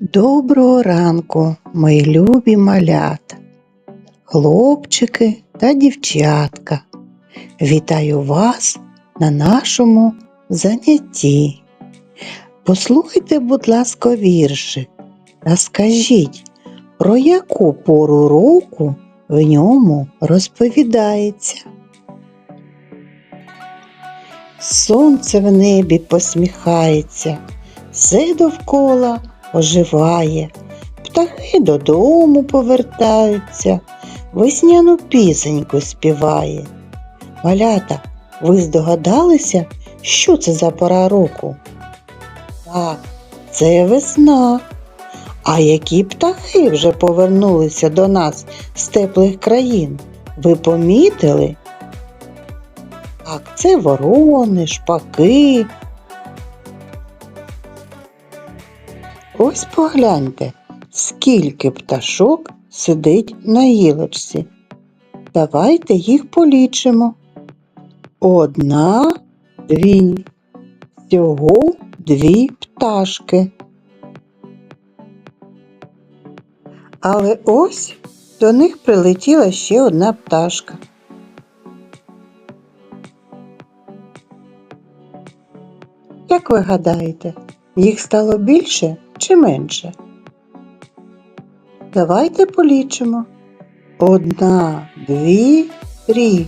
Доброго ранку, мої любі малята, хлопчики та дівчатка. Вітаю вас на нашому занятті. Послухайте, будь ласка, віршик та скажіть, про яку пору року в ньому розповідається. Сонце в небі посміхається, все довкола оживає, птахи додому повертаються, весняну пісеньку співає. Малята, ви здогадалися, що це за пора року? Так, це весна. А які птахи вже повернулися до нас з теплих країн? Ви помітили? Так, це ворони, шпаки. Ось погляньте, скільки пташок сидить на гілочці. Давайте їх полічимо. Одна, дві. Всього дві пташки. Але ось до них прилетіла ще одна пташка. Як ви гадаєте, їх стало більше чи менше? Давайте полічимо. Одна, дві, три.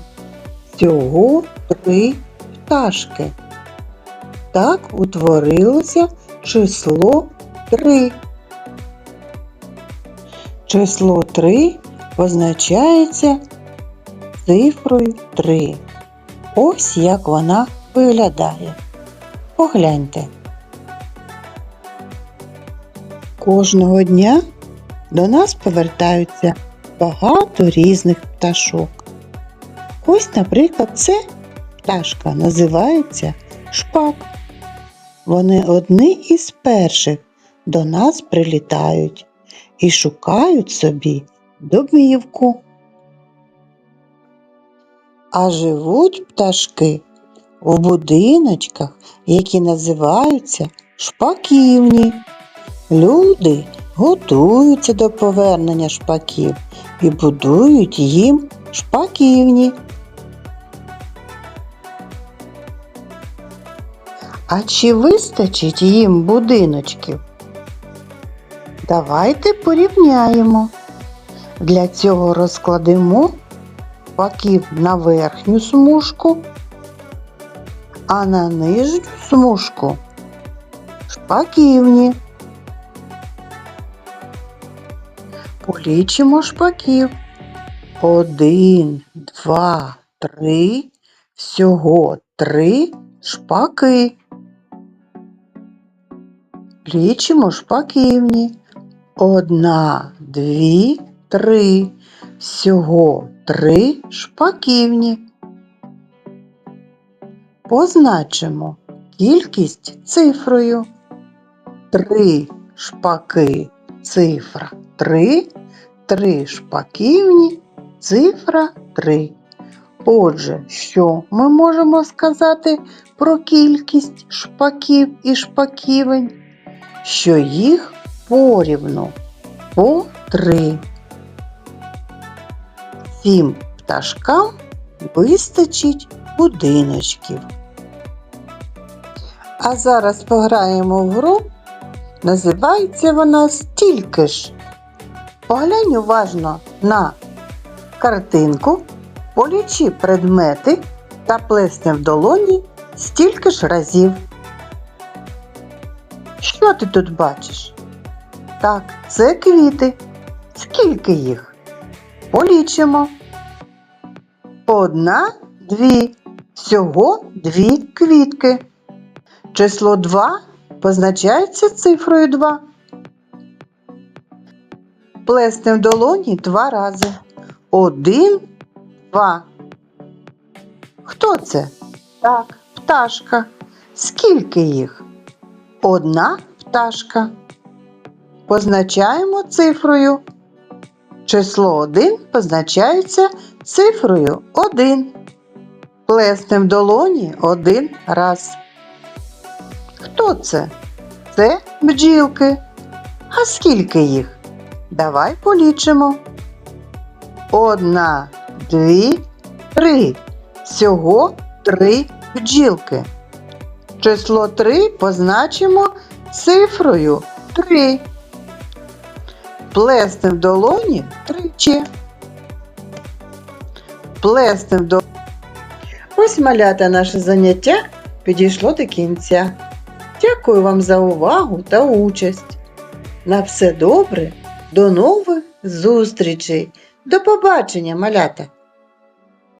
Всього три пташки. Так утворилося число три. Число 3 позначається цифрою 3. Ось як вона виглядає. Погляньте. Кожного дня до нас повертаються багато різних пташок. Ось, наприклад, це пташка називається шпак. Вони одні із перших до нас прилітають і шукають собі домівку. А живуть пташки в будиночках, які називаються шпаківні. Люди готуються до повернення шпаків і будують їм шпаківні. А чи вистачить їм будиночків? Давайте порівняємо. Для цього розкладемо шпаків на верхню смужку, а на нижню смужку шпаківні. Полічимо шпаків. Один, два, три. Всього три шпаки. Лічимо шпаківні. Одна, дві, три. Всього три шпаківні. Позначимо кількість цифрою. Три шпаки цифра 3, три шпаківні цифра 3. Отже, що ми можемо сказати про кількість шпаків і шпаківень? Що їх порівну по три. Цим пташкам вистачить будиночків. А зараз пограємо в гру. Називається вона стільки ж. Поглянь уважно на картинку, полічи предмети та плесни в долоні стільки ж разів. Що ти тут бачиш? Так, це квіти. Скільки їх? Полічимо. Одна, дві. Всього дві квітки. Число 2 позначається цифрою 2. Плесни в долоні два рази. Один, два. Хто це? Так, пташка. Скільки їх? Одна пташка. Позначаємо цифрою. Число 1 позначається цифрою 1. Плеснем в долоні один раз. Хто це? Це бджілки. А скільки їх? Давай полічимо. Одна, дві, три. Всього три бджілки. Число три позначимо цифрою три. Плеснем в долоні тричі. Плеснем в долоні. Ось малята наше заняття підійшло до кінця. Дякую вам за увагу та участь. На все добре, до нових зустрічей. До побачення, малята!